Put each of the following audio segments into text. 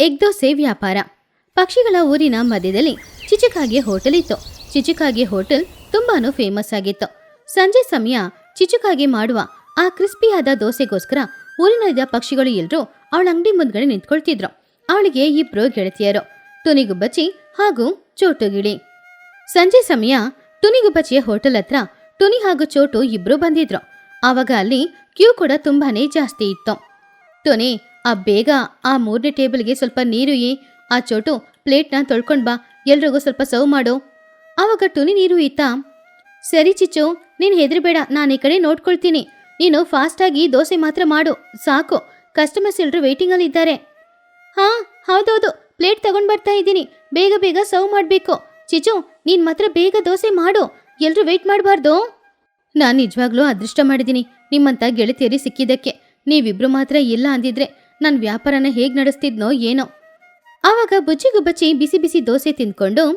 Egg dosa ವ್ಯಾಪಾರ. ಪಕ್ಷಿಗಳ ಊರಿನ ಮಧ್ಯದಲ್ಲಿ ಚಿಚುಕಾಗೆ ಹೋಟೆಲ್ ಇತ್ತು. ಚಿಚುಕಾಗೆ ಹೋಟೆಲ್ ತುಂಬಾನು ಫೇಮಸ್ ಆಗಿತ್ತು. ಸಂಜೆ ಸಮಯ ಚಿಚುಕಾಗೆ ಮಾಡುವ ಆ ಕ್ರಿಸ್ಪಿಯಾದ ದೋಸೆಗೋಸ್ಕರ ಊರಿನಲ್ಲಿದ್ದ ಪಕ್ಷಿಗಳು ಎಲ್ಲರೂ ಅವಳ ಅಂಗಡಿ ಮುಂದ್ಗಡೆ ನಿಂತ್ಕೊಳ್ತಿದ್ರು. ಅವಳಿಗೆ ಇಬ್ರು ಗೆಳತಿಯರು, ತುನಿಗುಬ್ಬಚ್ಚಿ ಹಾಗೂ ಚೋಟುಗಿಳಿ. ಸಂಜೆ ಸಮಯ ತುನಿಗುಬ್ಬಚ್ಚಿಯ ಹೋಟೆಲ್ ಹತ್ರ ತುನಿ ಹಾಗೂ ಚೋಟು ಇಬ್ರು ಬಂದಿದ್ರು. ಆವಾಗ ಅಲ್ಲಿ ಕ್ಯೂ ಕೂಡ ತುಂಬಾನೇ ಜಾಸ್ತಿ ಇತ್ತು. ಟುನಿ ಆ ಬೇಗ ಆ ಮೂರನೇ ಟೇಬಲ್ಗೆ ಸ್ವಲ್ಪ ನೀರು ಈ, ಆ ಚೋಟು ಪ್ಲೇಟ್ನ ತೊಳ್ಕೊಂಡು ಬಾ, ಎಲ್ರಿಗೂ ಸ್ವಲ್ಪ ಸರ್ವ್ ಮಾಡು. ಆವಾಗ ಟುನಿ ನೀರು ಇತ್ತಾ ಸರಿ ಚಿಚ್ಚು, ನೀನು ಹೆದರಿಬೇಡ, ನಾನು ಈ ಕಡೆ ನೋಡ್ಕೊಳ್ತೀನಿ. ನೀನು ಫಾಸ್ಟಾಗಿ ದೋಸೆ ಮಾತ್ರ ಮಾಡು, ಸಾಕು, ಕಸ್ಟಮರ್ಸ್ ಎಲ್ಲರೂ ವೇಟಿಂಗಲ್ಲಿ ಇದ್ದಾರೆ ಹಾಂ, ಹೌದೌದು, ಪ್ಲೇಟ್ ತಗೊಂಡು ಬರ್ತಾ ಇದ್ದೀನಿ, ಬೇಗ ಬೇಗ ಸರ್ವ್ ಮಾಡಬೇಕು. ಚಿಚು ನೀನು ಮಾತ್ರ ಬೇಗ ದೋಸೆ ಮಾಡು ಎಲ್ಲರೂ ವೇಟ್ ಮಾಡಬಾರ್ದು. ನಾನು ನಿಜವಾಗ್ಲೂ ಅದೃಷ್ಟ ಮಾಡಿದ್ದೀನಿ, ನಿಮ್ಮಂತ ಗೆಳತಿಯರಿ ಸಿಕ್ಕಿದ್ದಕ್ಕೆ. ನೀವಿಬ್ರು ಮಾತ್ರ ಇಲ್ಲ ಅಂದಿದ್ರೆ ನನ್ನ ವ್ಯಾಪಾರನ ಹೇಗೆ ನಡೆಸ್ತಿದ್ನೋ ಏನೋ. ಆವಾಗ ಬುಚ್ಚಿಗುಬ್ಬಚ್ಚಿ ಬಿಸಿ ಬಿಸಿ ದೋಸೆ ತಿಂದ್ಕೊಂಡು,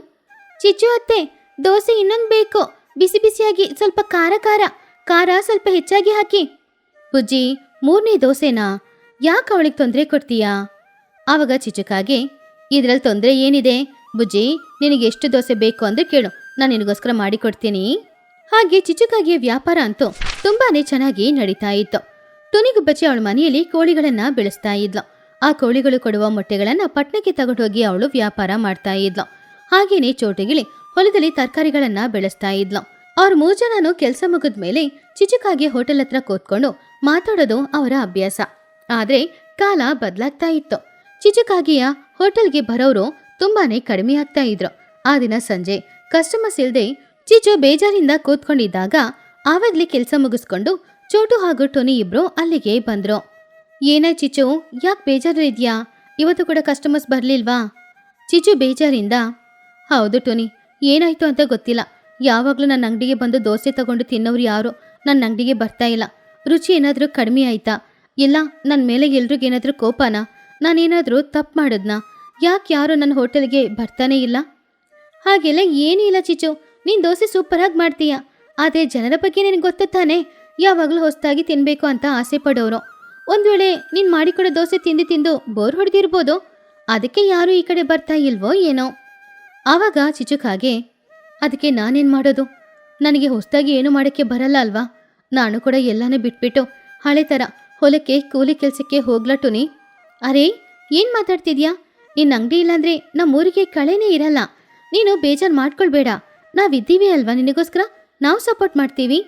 ಚಿಚ್ಚು ಅತ್ತೆ, ದೋಸೆ ಇನ್ನೊಂದು ಬೇಕು. ಬಿಸಿ ಬಿಸಿಯಾಗಿ ಸ್ವಲ್ಪ ಖಾರ ಖಾರ ಖಾರ ಸ್ವಲ್ಪ ಹೆಚ್ಚಾಗಿ ಹಾಕಿ. ಬುಜ್ಜಿ, ಮೂರನೇ ದೋಸೆನಾ? ಯಾಕೆ ಅವಳಿಗೆ ತೊಂದರೆ ಕೊಡ್ತೀಯಾ? ಆವಾಗ ಚಿಚುಕಾಗೆ ಇದ್ರಲ್ಲಿ ತೊಂದರೆ ಏನಿದೆ? ಬುಜ್ಜಿ, ನಿನಗೆ ಎಷ್ಟು ದೋಸೆ ಬೇಕು ಅಂದ್ರೆ ಕೇಳು. ನಾನು ನಿನಗೋಸ್ಕರ ಮಾಡಿಕೊಡ್ತೀನಿ. ಹಾಗೆ ಚಿಚುಕಾಗಿಯ ವ್ಯಾಪಾರ ಅಂತೂ ತುಂಬಾನೇ ಚೆನ್ನಾಗಿ ನಡೀತಾ ಇತ್ತು. ಟುನಿಗುಬ್ಬಚ್ಚಿ ಅವಳ ಮನೆಯಲ್ಲಿ ಕೋಳಿಗಳನ್ನ ಬೆಳೆಸ್ತಾ ಇದ್ಲು. ಆ ಕೋಳಿಗಳು ಕೊಡುವ ಮೊಟ್ಟೆಗಳನ್ನ ಪಟ್ಟಣಕ್ಕೆ ತಗೊಂಡೋಗಿ ಅವಳು ವ್ಯಾಪಾರ ಮಾಡ್ತಾ ಇದ್ಲು. ಹಾಗೇನೆ ಚೋಟಗಿಳಿ ಹೊಲದಲ್ಲಿ ತರಕಾರಿಗಳನ್ನ ಬೆಳೆಸ್ತಾ ಇದ್ಲು. ಅವ್ರ ಮೂರ್ ಕೆಲಸ ಮುಗಿದ ಮುಗಿದ್ಮೇಲೆ ಚಿಚುಕಾಗಿ ಹೋಟೆಲ್ ಹತ್ರ ಕೂತ್ಕೊಂಡು ಮಾತಾಡೋದು ಅವರ ಅಭ್ಯಾಸ. ಆದ್ರೆ ಕಾಲ ಬದಲಾಗ್ತಾ ಇತ್ತು. ಚಿಚುಕಾಗಿಯ ಹೋಟೆಲ್ಗೆ ಬರೋರು ತುಂಬಾನೇ ಕಡಿಮೆ ಆಗ್ತಾ ಇದ್ರು. ಆ ದಿನ ಸಂಜೆ ಕಸ್ಟಮರ್ಸ್ ಇಲ್ದೆ ಚಿಚು ಬೇಜಾರಿಂದ ಕೂತ್ಕೊಂಡಿದ್ದಾಗ ಆವಾಗ್ಲೇ ಕೆಲಸ ಮುಗಿಸ್ಕೊಂಡು ಚೋಟು ಹಾಗೂ ಟೊನಿ ಇಬ್ರು ಅಲ್ಲಿಗೆ ಬಂದ್ರು. ಏನೇ ಚಿಚು ಯಾಕೆ ಬೇಜಾರಿದ್ಯಾ ಇವತ್ತು ಕೂಡ ಕಸ್ಟಮರ್ಸ್ ಬರ್ಲಿಲ್ವಾ? ಚಿಚು ಬೇಜಾರಿಂದ, ಹೌದು ಟೊನಿ, ಏನಾಯ್ತು ಅಂತ ಗೊತ್ತಿಲ್ಲ. ಯಾವಾಗಲೂ ನನ್ನ ಅಂಗಡಿಗೆ ಬಂದು ದೋಸೆ ತಗೊಂಡು ತಿನ್ನೋರು ಯಾರು? ನನ್ನ ಅಂಗಡಿಗೆ ಬರ್ತಾ ಇಲ್ಲ. ರುಚಿ ಏನಾದರೂ ಕಡಿಮೆ ಆಯ್ತಾ? ಇಲ್ಲ ನನ್ನ ಮೇಲೆ ಎಲ್ರಿಗೇನಾದರೂ ಕೋಪನಾ? ನಾನೇನಾದರೂ ತಪ್ಪು ಮಾಡಿದ್ನಾ? ಯಾಕೆ ಯಾರು ನನ್ನ ಹೋಟೆಲ್ಗೆ ಬರ್ತಾನೇ ಇಲ್ಲ? ಹಾಗೆಲ್ಲ ಏನೂ ಇಲ್ಲ ಚಿಚು ನೀನು ದೋಸೆ ಸೂಪರಾಗಿ ಮಾಡ್ತೀಯ? ಆದರೆ ಜನರ ಬಗ್ಗೆ ನಿನಗೆ ಗೊತ್ತು ತಾನೇ? ಯಾವಾಗಲೂ ಹೊಸದಾಗಿ ತಿನ್ನಬೇಕು ಅಂತ ಆಸೆ ಪಡೋರು. ಒಂದು ವೇಳೆ ನೀನು ಮಾಡಿಕೊಡೋ ದೋಸೆ ತಿಂದು ತಿಂದು ಬೋರ್ ಹೊಡೆದಿರ್ಬೋದು. ಅದಕ್ಕೆ ಯಾರೂ ಈ ಕಡೆ ಬರ್ತಾ ಇಲ್ವೋ ಏನೋ. ಆವಾಗ ಚಿಚುಕಾಗೆ ಅದಕ್ಕೆ ನಾನೇನು ಮಾಡೋದು? ನನಗೆ ಹೊಸದಾಗಿ ಏನು ಮಾಡೋಕ್ಕೆ ಬರಲ್ಲ ಅಲ್ವಾ? ನಾನು ಕೂಡ ಎಲ್ಲನೂ ಬಿಟ್ಬಿಟ್ಟು ಹಳೆ ಥರ ಹೊಲಕ್ಕೆ, ಕೂಲಿ ಕೆಲಸಕ್ಕೆ ಹೋಗ್ಲಟ್ಟುನಿ ಅರೇ, ಏನು ಮಾತಾಡ್ತಿದ್ಯಾ? ನಿನ್ನ ಅಂಗಡಿ ಇಲ್ಲಾಂದ್ರೆ ನಮ್ಮೂರಿಗೆ ಕಳೆನೇ ಇರಲ್ಲ. ನೀನು ಬೇಜಾರು ಮಾಡ್ಕೊಳ್ಬೇಡ. ನಾವಿದ್ದೀವಿ ಅಲ್ವಾ ನಿನಗೋಸ್ಕರ? ನಾವು ಸಪೋರ್ಟ್ ಮಾಡ್ತೀವಿ.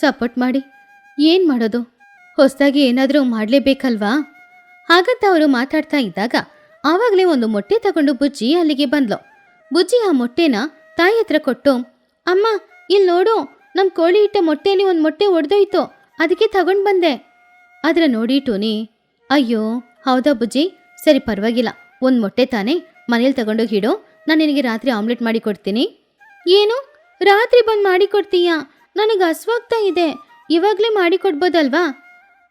ಸಪೋರ್ಟ್ ಮಾಡಿ. ಏನು ಮಾಡೋದು? ಹೊಸದಾಗಿ ಏನಾದರೂ ಮಾಡಲೇಬೇಕಲ್ವಾ? ಹಾಗಂತ ಅವರು ಮಾತಾಡ್ತಾ ಇದ್ದಾಗ ಆವಾಗಲೇ ಒಂದು ಮೊಟ್ಟೆ ತಗೊಂಡು ಬುಜ್ಜಿ ಅಲ್ಲಿಗೆ ಬಂದ್ಲು. ಬುಜ್ಜಿ ಆ ಮೊಟ್ಟೆನ ತಾಯಿ ಹತ್ರ ಕೊಟ್ಟು, ಅಮ್ಮ ಇಲ್ಲಿ ನೋಡು ನಮ್ಮ ಕೋಳಿ ಇಟ್ಟ ಮೊಟ್ಟೆಯಲ್ಲಿ ಒಂದು ಮೊಟ್ಟೆ ಒಡೆದೋಯ್ತು ಅದಕ್ಕೆ ತಗೊಂಡು ಬಂದೆ. ಅದರ ನೋಡಿ ಟೋನಿ, ಅಯ್ಯೋ, ಹೌದಾ ಬುಜ್ಜಿ? ಸರಿ ಪರವಾಗಿಲ್ಲ, ಒಂದು ಮೊಟ್ಟೆ ತಾನೇ ಮನೇಲಿ ತಗೊಂಡೋಗಿ ಇಡು ನಾನು ನಿನಗೆ ರಾತ್ರಿ ಆಮ್ಲೆಟ್ ಮಾಡಿ ಕೊಡ್ತೀನಿ. ಏನು? ರಾತ್ರಿ ಬಂದು ಮಾಡಿ ಕೊಡ್ತೀಯಾ? ನನಗೆ ಹಸ್ವಾಗ್ತಾ ಇದೆ. ಇವಾಗಲೇ ಮಾಡಿ ಕೊಡ್ಬೋದಲ್ವಾ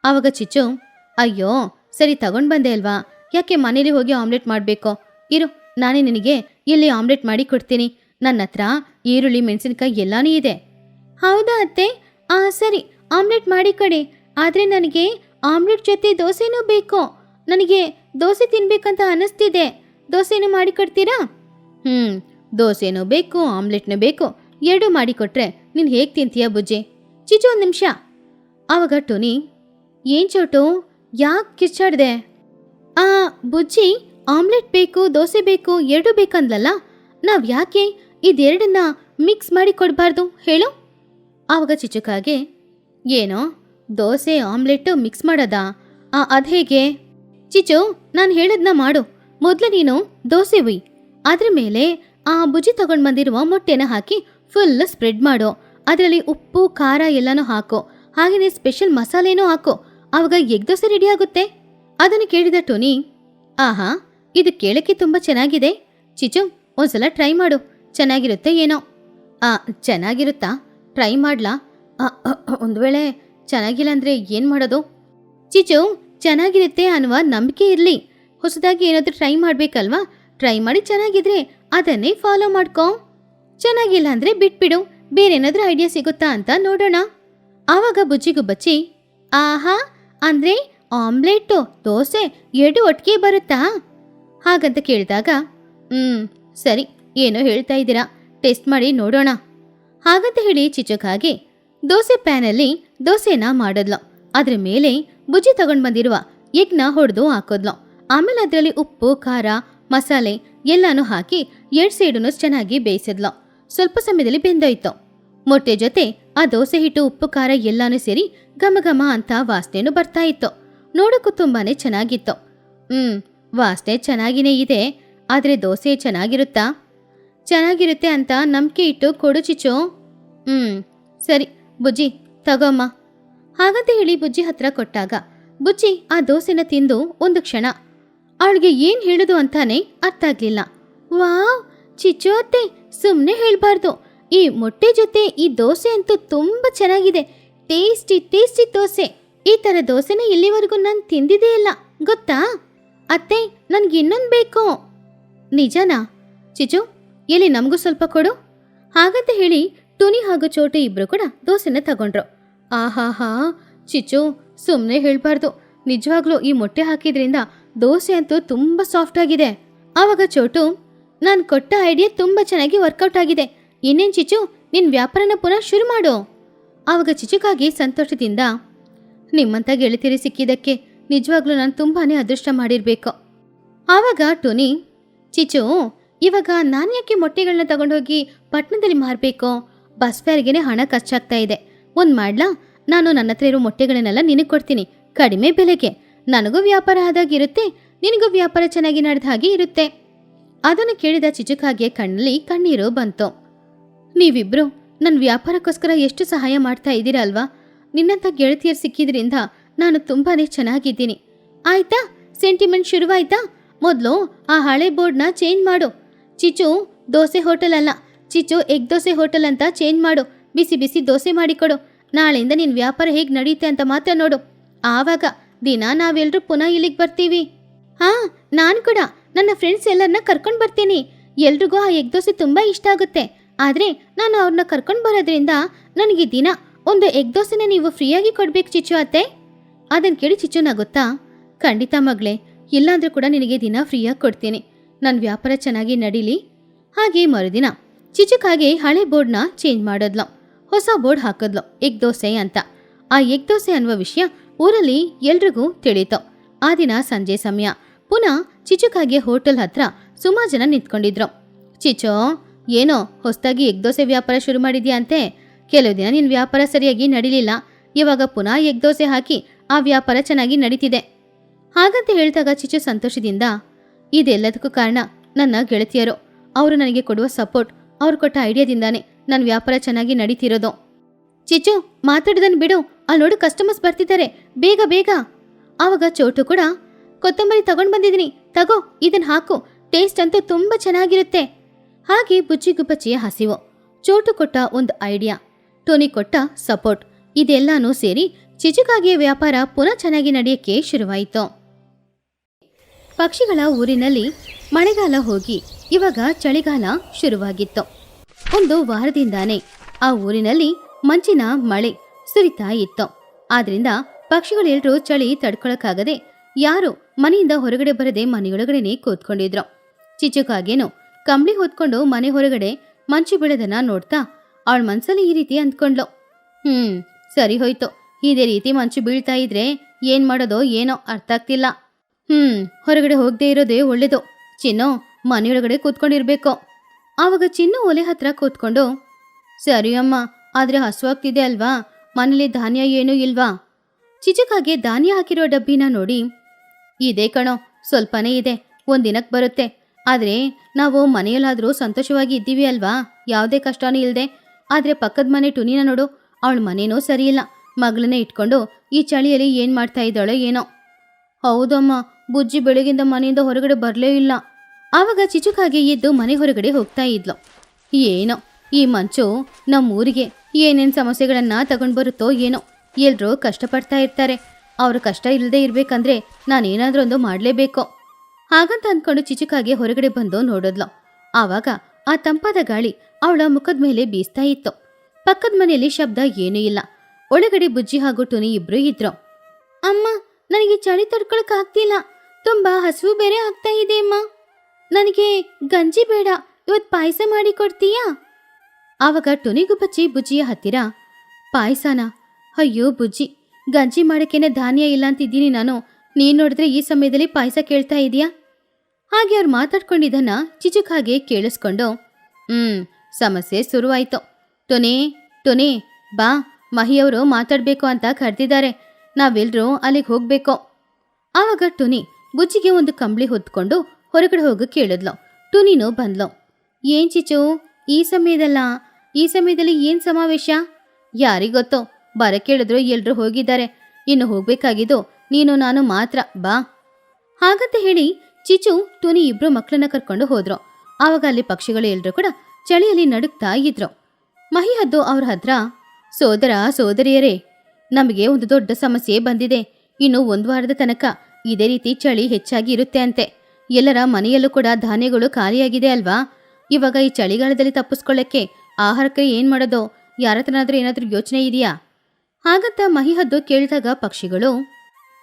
ಆವಾಗ ಚಿಚ್ಚು, ಅಯ್ಯೋ, ಸರಿ ತಗೊಂಡು ಬಂದೆ ಅಲ್ವಾ? ಯಾಕೆ ಮನೇಲಿ ಹೋಗಿ ಆಮ್ಲೆಟ್ ಮಾಡಬೇಕು? ಇರು, ನಾನೇ ನಿನಗೆ ಇಲ್ಲಿ ಆಮ್ಲೆಟ್ ಮಾಡಿ ಕೊಡ್ತೀನಿ. ನನ್ನ ಹತ್ರ ಈರುಳ್ಳಿ, ಮೆಣಸಿನ್ಕಾಯಿ ಎಲ್ಲಾನೇ ಇದೆ. ಹೌದಾ ಅತ್ತೆ? ಆ, ಸರಿ, ಆಮ್ಲೆಟ್ ಮಾಡಿ ಕೊಡಿ. ಆದರೆ ನನಗೆ ಆಮ್ಲೆಟ್ ಜೊತೆ ದೋಸೆನೂ ಬೇಕು. ನನಗೆ ದೋಸೆ ತಿನ್ಬೇಕಂತ ಅನ್ನಿಸ್ತಿದೆ ದೋಸೆನೂ ಮಾಡಿಕೊಡ್ತೀರಾ ಹ್ಞೂ ದೋಸೆನೂ ಬೇಕು, ಆಮ್ಲೆಟ್ನೂ ಬೇಕು. ಎರಡೂ ಮಾಡಿಕೊಟ್ರೆ ನೀನು ಹೇಗೆ ತಿಂತೀಯ ಬುಜ್ಜಿ? ಚಿಚು, ಒಂದು ನಿಮಿಷ. ಆವಾಗ ಟೋನಿ, ಏನ್ ಚೋಟು? ಯಾಕೆ ಕಿಚ್ಚಾಡಿದೆ? ಆ, ಬುಜ್ಜಿ, ಆಮ್ಲೆಟ್ ಬೇಕು, ದೋಸೆ ಬೇಕು, ಎರಡೂ ಬೇಕಂದ್ಲಲ್ಲ? ನಾವ್ ಯಾಕೆ ಇದೆರಡನ್ನ ಮಿಕ್ಸ್ ಮಾಡಿ ಕೊಡಬಾರ್ದು? ಹೇಳು. ಆವಾಗ ಚಿಚುಕಾಗೆ ಏನೋ, ದೋಸೆ, ಆಮ್ಲೆಟ್ಟು ಮಿಕ್ಸ್ ಮಾಡೋದಾ? ಆ, ಅದು ಹೇಗೆ? ಚಿಚು, ನಾನು ಹೇಳೋದನ್ನ ಮಾಡು. ಮೊದಲು ನೀನು ದೋಸೆ ಉಯ್ ಅದ್ರ ಮೇಲೆ ಆ ಬುಜ್ಜಿ ತಗೊಂಡು ಬಂದಿರುವ ಮೊಟ್ಟೆನ ಹಾಕಿ ಫುಲ್ ಸ್ಪ್ರೆಡ್ ಮಾಡು. ಅದರಲ್ಲಿ ಉಪ್ಪು, ಖಾರ ಎಲ್ಲನೂ ಹಾಕೋ. ಹಾಗೆಯೇ ಸ್ಪೆಷಲ್ ಮಸಾಲೆನೂ ಹಾಕೋ. ಆವಾಗ ಎಗ್ ದೋಸೆ ರೆಡಿ ಆಗುತ್ತೆ? ಅದನ್ನು ಕೇಳಿದ ಟೋನಿ, ಆಹಾ, ಇದು ಕೇಳಕ್ಕೆ ತುಂಬ ಚೆನ್ನಾಗಿದೆ. ಚಿಚು, ಒಂದ್ಸಲ ಟ್ರೈ ಮಾಡು. ಚೆನ್ನಾಗಿರುತ್ತೆ ಏನೋ? ಆ, ಚೆನ್ನಾಗಿರುತ್ತಾ? ಟ್ರೈ ಮಾಡ್ಲಾ? ಒಂದು ವೇಳೆ ಚೆನ್ನಾಗಿಲ್ಲ ಅಂದರೆ ಏನು ಮಾಡೋದು? ಚಿಚು, ಚೆನ್ನಾಗಿರುತ್ತೆ ಅನ್ನುವ ನಂಬಿಕೆ ಇರಲಿ. ಹೊಸದಾಗಿ ಏನಾದರೂ ಟ್ರೈ ಮಾಡಬೇಕಲ್ವಾ? ಟ್ರೈ ಮಾಡಿ ಚೆನ್ನಾಗಿದ್ರೆ ಅದನ್ನೇ ಫಾಲೋ ಮಾಡ್ಕೋ. ಚೆನ್ನಾಗಿಲ್ಲ ಅಂದರೆ ಬಿಟ್ಬಿಡು. ಬೇರೆ ಏನಾದರೂ ಐಡಿಯಾ ಸಿಗುತ್ತಾ ಅಂತ ನೋಡೋಣ. ಆವಾಗ ಬುಜ್ಜಿಗೂ ಬಚ್ಚಿ ಆಹಾ, ಅಂದ್ರೆ ಆಮ್ಲೆಟ್ಟು ದೋಸೆ ಎರಡು ಒಟ್ಟಿಗೆ ಬರುತ್ತಾ? ಹಾಗಂತ ಕೇಳಿದಾಗ, ಹ್ಮ್, ಸರಿ, ಏನೋ ಹೇಳ್ತಾ ಇದ್ದೀರಾ, ಟೆಸ್ಟ್ ಮಾಡಿ ನೋಡೋಣ. ಹಾಗಂತ ಹೇಳಿ ಚಿಚುಕಾಗೆ ದೋಸೆ ಪ್ಯಾನಲ್ಲಿ ದೋಸೆನ ಮಾಡಿದ್ಲು. ಅದ್ರ ಮೇಲೆ ಬುಜ್ಜಿ ತಗೊಂಡ್ ಬಂದಿರುವ ಎಗ್ನ ಹೊಡೆದು ಹಾಕೋದ್ಲು. ಆಮೇಲೆ ಅದರಲ್ಲಿ ಉಪ್ಪು, ಖಾರ, ಮಸಾಲೆ ಎಲ್ಲಾನು ಹಾಕಿ ಎರಡು ಸೈಡನ್ನು ಚೆನ್ನಾಗಿ ಬೇಯಿಸಿದ್ಲು. ಸ್ವಲ್ಪ ಸಮಯದಲ್ಲಿ ಬೆಂದೋಯ್ತು. ಮೊಟ್ಟೆ ಜೊತೆ ಆ ದೋಸೆ ಹಿಟ್ಟು, ಉಪ್ಪು, ಖಾರ ಎಲ್ಲಾನು ಸೇರಿ ಘಮ ಘಮ ಅಂತ ವಾಸನೆನು ಬರ್ತಾ ಇತ್ತು. ನೋಡಕ್ಕೂ ತುಂಬಾನೇ ಚೆನ್ನಾಗಿತ್ತು. ಹ್ಮ್ ವಾಸನೆ ಚೆನ್ನಾಗಿನೇ ಇದೆ. ಆದ್ರೆ ದೋಸೆ ಚೆನ್ನಾಗಿರುತ್ತಾ? ಚೆನ್ನಾಗಿರುತ್ತೆ ಅಂತ ನಂಬಿಕೆ ಇಟ್ಟು ಕೊಡು ಚಿಚು ಹ್ಮ್, ಸರಿ, ಬುಜ್ಜಿ, ತಗೋಮ್ಮ. ಹಾಗಂತ ಹೇಳಿ ಬುಜ್ಜಿ ಹತ್ರ ಕೊಟ್ಟಾಗ, ಬುಜ್ಜಿ, ಆ ದೋಸೆನ ತಿಂದು ಒಂದು ಕ್ಷಣ. ಅವಳಿಗೆ ಏನ್ ಹೇಳುದು ಅಂತಾನೆ ಅರ್ಥ ಆಗ್ಲಿಲ್ಲ. ವಾವ್ ಚಿಚು ಅತ್ತೆ ಸುಮ್ಮನೆ ಹೇಳ್ಬಾರ್ದು. ಈ ಮೊಟ್ಟೆ ಜೊತೆ ಈ ದೋಸೆ ಅಂತೂ ತುಂಬಾ ಚೆನ್ನಾಗಿದೆ. Tasty tasty dosa. ಈ ತರ ದೋಸೆನ ಇಲ್ಲಿವರೆಗೂ ನಾನು ತಿಂದಿದ್ದೇ ಇಲ್ಲ. ಗೊತ್ತಾ? ಅತ್ತೆ, ನನಗೆ ಇನ್ನೊಂದು ಬೇಕು. ನಿಜನಾ? ಚಿಚು, ಎಲ್ಲಿ ನಮಗೂ ಸ್ವಲ್ಪ ಕೊಡು. ಹಾಗಂತ ಹೇಳಿ ಟುನಿ ಹಾಗೂ ಚೋಟು ಇಬ್ರು ಕೂಡ ದೋಸೆನ ತಗೊಂಡ್ರು. ಆಹಾಹಾ, ಚಿಚು ಸುಮ್ಮನೆ ಹೇಳಬಾರ್ದು. ನಿಜವಾಗ್ಲೂ ಈ ಮೊಟ್ಟೆ ಹಾಕಿದ್ರಿಂದ ದೋಸೆ ಅಂತೂ ತುಂಬ ಸಾಫ್ಟ್ ಆಗಿದೆ. ಆವಾಗ ಚೋಟು, ನಾನು ಕೊಟ್ಟ ಐಡಿಯಾ ತುಂಬ ಚೆನ್ನಾಗಿ ವರ್ಕೌಟ್ ಆಗಿದೆ. ಇನ್ನೇನು ಚಿಚು ನಿನ್ನ ವ್ಯಾಪಾರನ ಪುನಃ ಶುರು ಮಾಡು. ಆವಾಗ ಚಿಚುಕಾಗಿ ಸಂತೋಷದಿಂದ ನಿಮ್ಮಂಥ ಗೆಳತಿಯರಿ ಸಿಕ್ಕಿದ್ದಕ್ಕೆ ನಿಜವಾಗ್ಲೂ ನಾನು ತುಂಬಾನೇ ಅದೃಷ್ಟ ಮಾಡಿರ್ಬೇಕು. ಆವಾಗ ಟೋನಿ ಚಿಚು ಇವಾಗ ನಾನು ಯಾಕೆ ಮೊಟ್ಟೆಗಳನ್ನ ತಗೊಂಡೋಗಿ ಪಟ್ಟಣದಲ್ಲಿ ಮಾರಬೇಕು? ಬಸ್ ಫೇರ್ಗೆನೆ ಹಣ ಖರ್ಚಾಗ್ತಾ ಇದೆ. ಒಂದು ಮಾಡ್ಲಾ? ನಾನು ನನ್ನ ಹತ್ರ ಇರೋ ಮೊಟ್ಟೆಗಳನ್ನೆಲ್ಲ ನಿನಗೆ ಕೊಡ್ತೀನಿ. ಕಡಿಮೆ ಬೆಲೆಗೆ. ನನಗೂ ವ್ಯಾಪಾರ ಆದಾಗಿರುತ್ತೆ ನಿನಗೂ ವ್ಯಾಪಾರ ಚೆನ್ನಾಗಿ ನಡೆದ ಹಾಗೆ ಇರುತ್ತೆ. ಅದನ್ನು ಕೇಳಿದ ಚಿಚುಕಾಗೆ ಕಣ್ಣಲ್ಲಿ ಕಣ್ಣೀರು ಬಂತು. ನೀವಿಬ್ರು ನನ್ನ ವ್ಯಾಪಾರಕ್ಕೋಸ್ಕರ ಎಷ್ಟು ಸಹಾಯ ಮಾಡ್ತಾ ಇದ್ದೀರಾ ಅಲ್ವಾ? ನಿನ್ನಂಥ ಗೆಳತಿಯರು ಸಿಕ್ಕಿದ್ರಿಂದ ನಾನು ತುಂಬಾನೇ ಚೆನ್ನಾಗಿದ್ದೀನಿ. ಆಯ್ತಾ? ಸೆಂಟಿಮೆಂಟ್ ಶುರುವಾಯ್ತಾ? ಮೊದಲು ಆ ಹಳೆ ಬೋರ್ಡ್ನ ಚೇಂಜ್ ಮಾಡು. ಚಿಚು, ದೋಸೆ ಹೋಟೆಲ್ ಅಲ್ಲ. ಚಿಚು, ಎಗ್ ದೋಸೆ ಹೋಟೆಲ್ ಅಂತ ಚೇಂಜ್ ಮಾಡು. ಬಿಸಿ ಬಿಸಿ ದೋಸೆ ಮಾಡಿಕೊಡು. ನಾಳೆಯಿಂದ ನಿನ್ನ ವ್ಯಾಪಾರ ಹೇಗೆ ನಡೆಯುತ್ತೆ ಅಂತ ಮಾತ್ರ ನೋಡು. ಆವಾಗ ದಿನ ನಾವೆಲ್ಲರೂ ಪುನಃ ಇಲ್ಲಿಗೆ ಬರ್ತೀವಿ. ಹಾ, ನಾನು ಕೂಡ. ನನ್ನ ಫ್ರೆಂಡ್ಸ್ ಎಲ್ಲರನ್ನ ಕರ್ಕೊಂಡು ಬರ್ತೀನಿ. ಎಲ್ರಿಗೂ ಆ ಎಗ್ ದೋಸೆ ತುಂಬ ಇಷ್ಟ ಆಗುತ್ತೆ. ಆದರೆ ನಾನು ಅವ್ರನ್ನ ಕರ್ಕೊಂಡು ಬರೋದ್ರಿಂದ ನನಗೆ ದಿನ ಒಂದು ಎಗ್ ದೋಸೆನ ನೀವು ಫ್ರೀಯಾಗಿ ಕೊಡ್ಬೇಕು ಚಿಚ್ಚು ಅತ್ತೆ. ಅದನ್ನು ಕೇಳಿ ಚಿಚ್ಚುನ ನಗುತ್ತಾ ಖಂಡಿತ ಮಗಳೇ, ಇಲ್ಲಾಂದ್ರೂ ಕೂಡ ನಿನಗೆ ದಿನ ಫ್ರೀಯಾಗಿ ಕೊಡ್ತೀನಿ. ನನ್ನ ವ್ಯಾಪಾರ ಚೆನ್ನಾಗಿ ನಡೀಲಿ. ಹಾಗೆ ಮರುದಿನ ಚಿಚುಕಾಗೆ ಹಳೆ ಬೋರ್ಡ್ನ ಚೇಂಜ್ ಮಾಡಿದ್ಲು. ಹೊಸ ಬೋರ್ಡ್ ಹಾಕಿದ್ಲು, ಎಗ್ ದೋಸೆ ಅಂತ. ಆ ಎಗ್ ದೋಸೆ ಅನ್ನುವ ವಿಷಯ ಊರಲ್ಲಿ ಎಲ್ರಿಗೂ ತಿಳಿತು. ಆ ದಿನ ಸಂಜೆ ಸಮಯ. ಪುನಃ ಚಿಚುಕಾಗೆ ಹೋಟೆಲ್ ಹತ್ರ ಸುಮಾರು ಜನ ನಿಂತ್ಕೊಂಡಿದ್ರು. ಚಿಚೋ ಏನೋ, ಹೊಸದಾಗಿ ಎಗ್ದೋಸೆ ವ್ಯಾಪಾರ ಶುರು ಮಾಡಿದ್ಯಾ ಅಂತೆ? ಕೆಲವು ದಿನ ನಿನ್ನ ವ್ಯಾಪಾರ ಸರಿಯಾಗಿ ನಡೀಲಿಲ್ಲ. ಇವಾಗ ಪುನಃ ಎಗ್ ದೋಸೆ ಹಾಕಿ ಆ ವ್ಯಾಪಾರ ಚೆನ್ನಾಗಿ ನಡೀತಿದೆ. ಹಾಗಂತ ಹೇಳಿದಾಗ ಚಿಚು ಸಂತೋಷದಿಂದ, ಇದೆಲ್ಲದಕ್ಕೂ ಕಾರಣ ನನ್ನ ಗೆಳತಿಯರು. ಅವರು ನನಗೆ ಕೊಡುವ ಸಪೋರ್ಟ್, ಅವ್ರು ಕೊಟ್ಟ ಐಡಿಯಾದಿಂದಾನೇ ನನ್ನ ವ್ಯಾಪಾರ ಚೆನ್ನಾಗಿ ನಡೀತಿರೋದು. ಚಿಚು ಮಾತಾಡಿದನ್ ಬಿಡು. ಅಲ್ಲಿ ನೋಡು ಕಸ್ಟಮರ್ಸ್ ಬರ್ತಿದ್ದಾರೆ. ಬೇಗ ಬೇಗ. ಆವಾಗ ಚೋಟು ಕೂಡ, ಕೊತ್ತಂಬರಿ ತಗೊಂಡ್ ಬಂದಿದ್ದೀನಿ. ತಗೋ ಇದನ್ನ ಹಾಕು. ಟೇಸ್ಟ್ ಅಂತೂ ತುಂಬಾ ಚೆನ್ನಾಗಿರುತ್ತೆ. ಹಾಗೆ ಬುಚ್ಚಿಗುಬ್ಬಚ್ಚಿಯ ಹಸಿವು. ಚೋಟು ಕೊಟ್ಟ ಒಂದು ಐಡಿಯಾ. ಟೋನಿ ಕೊಟ್ಟ ಸಪೋರ್ಟ್. ಇದೆಲ್ಲಾನು ಸೇರಿ ಚಿಚುಕಾಗಿಯ ವ್ಯಾಪಾರ ಪುನಃ ಚೆನ್ನಾಗಿ ನಡೆಯಕ್ಕೆ ಶುರುವಾಯಿತು. ಪಕ್ಷಿಗಳ ಊರಿನಲ್ಲಿ ಮಳೆಗಾಲ ಹೋಗಿ, ಇವಾಗ ಚಳಿಗಾಲ ಶುರುವಾಗಿತ್ತು. ಒಂದು ವಾರದಿಂದಾನೇ ಆ ಊರಿನಲ್ಲಿ ಮಂಚಿನ ಮಳೆ ಸುರಿತಾ ಇತ್ತು. ಆದ್ರಿಂದ ಪಕ್ಷಿಗಳೆಲ್ಲರೂ ಚಳಿ ತಡ್ಕೊಳಕ್ಕಾಗದೆ ಯಾರು ಮನೆಯಿಂದ ಹೊರಗಡೆ ಬರದೆ ಮನೆಯೊಳಗಡೆನೆ ಕೂತ್ಕೊಂಡಿದ್ರು. ಚಿಚುಕಾಗೇನು ಕಂಬಳಿ ಹೊತ್ಕೊಂಡು ಮನೆ ಹೊರಗಡೆ ಮಂಚು ಬೆಳೆದನ್ನ ನೋಡ್ತಾ ಅವಳ ಮನ್ಸಲ್ಲಿ ಈ ರೀತಿ ಅಂದ್ಕೊಂಡ್ಲು. ಹ್ಮ್, ಸರಿ ಹೋಯ್ತು. ಇದೇ ರೀತಿ ಮಂಚು ಬೀಳ್ತಾ ಇದ್ರೆ ಏನ್ ಮಾಡೋದೋ ಏನೋ ಅರ್ಥ ಆಗ್ತಿಲ್ಲ. ಹ್ಮ್, ಹೊರಗಡೆ ಹೋಗದೆ ಇರೋದೇ ಒಳ್ಳೇದು. ಚಿನ್ನು ಮನೆಯೊಳಗಡೆ ಕೂತ್ಕೊಂಡಿರ್ಬೇಕು. ಆವಾಗ ಚಿನ್ನು ಒಲೆ ಹತ್ರ ಕೂತ್ಕೊಂಡು, ಸರಿ ಅಮ್ಮ, ಆದ್ರೆ ಹಸುವಾಗ್ತಿದೆ ಅಲ್ವಾ? ಮನೇಲಿ ಧಾನ್ಯ ಏನೂ ಇಲ್ವಾ? ಚಿಚಕಾಗೆ ಧಾನ್ಯ ಹಾಕಿರೋ ಡಬ್ಬಿನ ನೋಡಿ, ಇದೆ ಕಣೋ, ಸ್ವಲ್ಪನೇ ಇದೆ. ಒಂದಿನಕ್ಕೆ ಬರುತ್ತೆ. ಆದರೆ ನಾವು ಮನೆಯಲ್ಲಾದರೂ ಸಂತೋಷವಾಗಿ ಇದ್ದೀವಿ ಅಲ್ವಾ? ಯಾವುದೇ ಕಷ್ಟನೂ ಇಲ್ಲದೆ ಆದರೆ ಪಕ್ಕದ ಮನೆ ಟುನಿನ ನೋಡು, ಅವಳ ಮನೇನೂ ಸರಿಯಿಲ್ಲ. ಮಗಳನ್ನೇ ಇಟ್ಕೊಂಡು ಈ ಚಳಿಯಲ್ಲಿ ಏನು ಮಾಡ್ತಾ ಇದ್ದಾಳೋ ಏನೋ. ಹೌದಮ್ಮ, ಬುಜ್ಜಿ ಬೆಳಗಿಂದ ಮನೆಯಿಂದ ಹೊರಗಡೆ ಬರಲೇ ಇಲ್ಲ. ಆವಾಗ ಚಿಚುಕಾಗಿ ಎದ್ದು ಮನೆ ಹೊರಗಡೆ ಹೋಗ್ತಾ ಇದ್ಲು. ಏನೋ, ಈ ಮಂಚು ನಮ್ಮೂರಿಗೆ ಏನೇನು ಸಮಸ್ಯೆಗಳನ್ನ ತಗೊಂಡು ಬರುತ್ತೋ ಏನೋ. ಎಲ್ಲರೂ ಕಷ್ಟಪಡ್ತಾ ಇರ್ತಾರೆ. ಅವ್ರ ಕಷ್ಟ ಇಲ್ಲದೆ ಇರಬೇಕಂದ್ರೆ ನಾನೇನಾದ್ರೂ ಒಂದು ಮಾಡಲೇಬೇಕು. ಹಾಗಂತ ಅಂದ್ಕೊಂಡು ಚಿಚುಕಾಗೆ ಹೊರಗಡೆ ಬಂದು ನೋಡಿದ್ಲು. ಆವಾಗ ಆ ತಂಪಾದ ಗಾಳಿ ಅವಳ ಮುಖದ ಮೇಲೆ ಬೀಸ್ತಾ ಇತ್ತು. ಪಕ್ಕದ ಮನೆಯಲ್ಲಿ ಶಬ್ದ ಏನೂ ಇಲ್ಲ. ಒಳಗಡೆ ಬುಜ್ಜಿ ಹಾಗೂ ಟುನಿ ಇಬ್ರು ಇದ್ರು. ಅಮ್ಮ, ನನಗೆ ಚಳಿ ತಡ್ಕೊಳಕ್ ಆಗ್ತಿಲ್ಲ. ತುಂಬಾ ಹಸಿವು ಬೇರೆ ಆಗ್ತಾ ಇದೆ, ಅಮ್ಮ. ನನಗೆ ಗಂಜಿ ಬೇಡ. ಇವತ್ತು ಪಾಯಸ ಮಾಡಿ ಕೊಡ್ತೀಯಾ? ಆವಾಗ ಟೊನಿಗುಬ್ಬಚ್ಚಿ ಬುಜ್ಜಿಯ ಹತ್ತಿರ, ಪಾಯಸನ? ಅಯ್ಯೋ ಬುಜ್ಜಿ, ಗಂಜಿ ಮಾಡೋಕ್ಕೇನೆ ಧಾನ್ಯ ಇಲ್ಲ ಅಂತಿದ್ದೀನಿ ನಾನು. ನೀನ್ ನೋಡಿದ್ರೆ ಈ ಸಮಯದಲ್ಲಿ ಪಾಯಸ ಕೇಳ್ತಾ ಇದೀಯಾ? ಹಾಗೆ ಅವ್ರು ಮಾತಾಡ್ಕೊಂಡಿದ್ದನ್ನ ಚಿಚುಕಾಗೆ ಕೇಳಿಸ್ಕೊಂಡು, ಹ್ಮ್, ಸಮಸ್ಯೆ ಶುರುವಾಯ್ತು. ಟೊನೆ ಟೊನಿ ಬಾ, ಮಹಿಯವರು ಮಾತಾಡ್ಬೇಕು ಅಂತ ಕರೆದಿದ್ದಾರೆ. ನಾವೆಲ್ಲರೂ ಅಲ್ಲಿಗೆ ಹೋಗ್ಬೇಕು. ಆವಾಗ ಟುನಿ ಬುಜ್ಜಿಗೆ ಒಂದು ಕಂಬಳಿ ಹೊತ್ಕೊಂಡು ಹೊರಗಡೆ ಹೋಗಿ ಕೇಳಿದ್ಲು. ಟುನಿನೂ ಬಂದ್ಲು. ಏನ್ ಚಿಚು, ಈ ಸಮಯದಲ್ಲ, ಈ ಸಮಯದಲ್ಲಿ ಏನ್ ಸಮಾವೇಶ? ಯಾರಿಗೊತ್ತೋ ಬರ ಕೇಳಿದ್ರು ಎಲ್ರು ಹೋಗಿದ್ದಾರೆ. ಇನ್ನು ಹೋಗ್ಬೇಕಾಗಿದ್ದು ನೀನು, ನಾನು ಮಾತ್ರ. ಬಾ. ಹಾಗಂತ ಹೇಳಿ ಚಿಚು, ತುನಿ ಇಬ್ರು ಮಕ್ಕಳನ್ನ ಕರ್ಕೊಂಡು ಹೋದ್ರು. ಆವಾಗ ಅಲ್ಲಿ ಪಕ್ಷಿಗಳು ಎಲ್ರು ಕೂಡ ಚಳಿಯಲ್ಲಿ ನಡುಕ್ತಾ ಇದ್ರು. ಮಹಿಹದ್ದು ಅವ್ರ ಹತ್ರ, ಸೋದರ, ಸೋದರಿಯರೇ, ನಮಗೆ ಒಂದು ದೊಡ್ಡ ಸಮಸ್ಯೆ ಬಂದಿದೆ. ಇನ್ನು ಒಂದು ವಾರದ ತನಕ ಇದೇ ರೀತಿ ಚಳಿ ಹೆಚ್ಚಾಗಿ ಇರುತ್ತೆ ಅಂತೆ. ಎಲ್ಲರ ಮನೆಯಲ್ಲೂ ಕೂಡ ಧಾನ್ಯಗಳು ಖಾಲಿಯಾಗಿದೆ ಅಲ್ವಾ? ಇವಾಗ ಈ ಚಳಿಗಾಲದಲ್ಲಿ ತಪ್ಪಿಸ್ಕೊಳ್ಳಕ್ಕೆ ಆಹಾರಕ್ಕೆ ಏನ್ ಮಾಡೋದು? ಯಾರತ್ರನಾದ್ರೂ ಏನಾದ್ರೂ ಯೋಚನೆ ಇದೆಯಾ? ಹಾಗಂತ ಮಹಿಹದ್ದು ಕೇಳಿದಾಗ ಪಕ್ಷಿಗಳು,